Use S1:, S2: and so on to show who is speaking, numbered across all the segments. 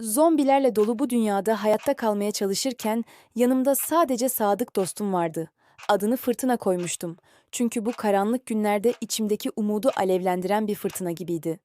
S1: Zombilerle dolu bu dünyada hayatta kalmaya çalışırken yanımda sadece sadık dostum vardı. Adını fırtına koymuştum. Çünkü bu karanlık günlerde içimdeki umudu alevlendiren bir fırtına gibiydi.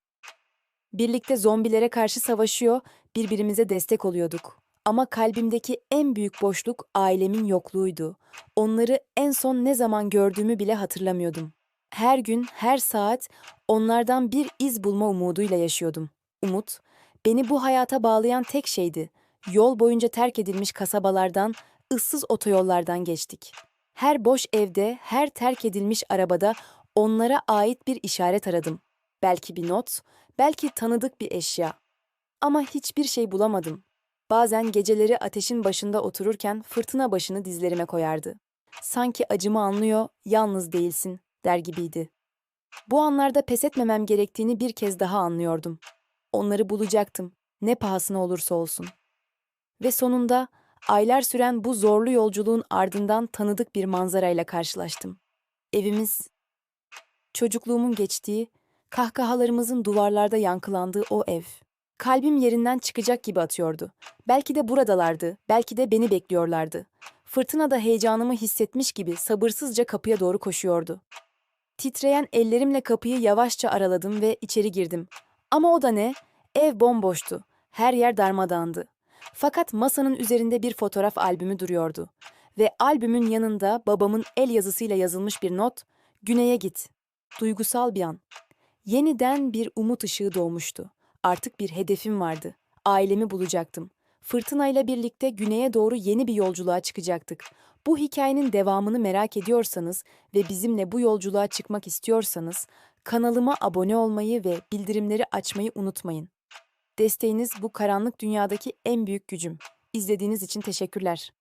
S1: Birlikte zombilere karşı savaşıyor, birbirimize destek oluyorduk. Ama kalbimdeki en büyük boşluk ailemin yokluğuydu. Onları en son ne zaman gördüğümü bile hatırlamıyordum. Her gün, her saat onlardan bir iz bulma umuduyla yaşıyordum. Umut, beni bu hayata bağlayan tek şeydi. Yol boyunca terk edilmiş kasabalardan, ıssız otoyollardan geçtik. Her boş evde, her terk edilmiş arabada onlara ait bir işaret aradım. Belki bir not, belki tanıdık bir eşya. Ama hiçbir şey bulamadım. Bazen geceleri ateşin başında otururken fırtına başını dizlerime koyardı. Sanki acımı anlıyor, yalnız değilsin der gibiydi. Bu anlarda pes etmemem gerektiğini bir kez daha anlıyordum. Onları bulacaktım, ne pahasına olursa olsun. Ve sonunda aylar süren bu zorlu yolculuğun ardından tanıdık bir manzarayla karşılaştım. Evimiz, çocukluğumun geçtiği, kahkahalarımızın duvarlarda yankılandığı o ev. Kalbim yerinden çıkacak gibi atıyordu. Belki de buradalardı, belki de beni bekliyorlardı. Fırtına da heyecanımı hissetmiş gibi sabırsızca kapıya doğru koşuyordu. Titreyen ellerimle kapıyı yavaşça araladım ve içeri girdim. Ama o da ne? Ev bomboştu. Her yer darmadağındı. Fakat masanın üzerinde bir fotoğraf albümü duruyordu. Ve albümün yanında babamın el yazısıyla yazılmış bir not, Güney'e git. Duygusal bir an. Yeniden bir umut ışığı doğmuştu. Artık bir hedefim vardı. Ailemi bulacaktım. Fırtınayla birlikte güneye doğru yeni bir yolculuğa çıkacaktık. Bu hikayenin devamını merak ediyorsanız ve bizimle bu yolculuğa çıkmak istiyorsanız kanalıma abone olmayı ve bildirimleri açmayı unutmayın. Desteğiniz bu karanlık dünyadaki en büyük gücüm. İzlediğiniz için teşekkürler.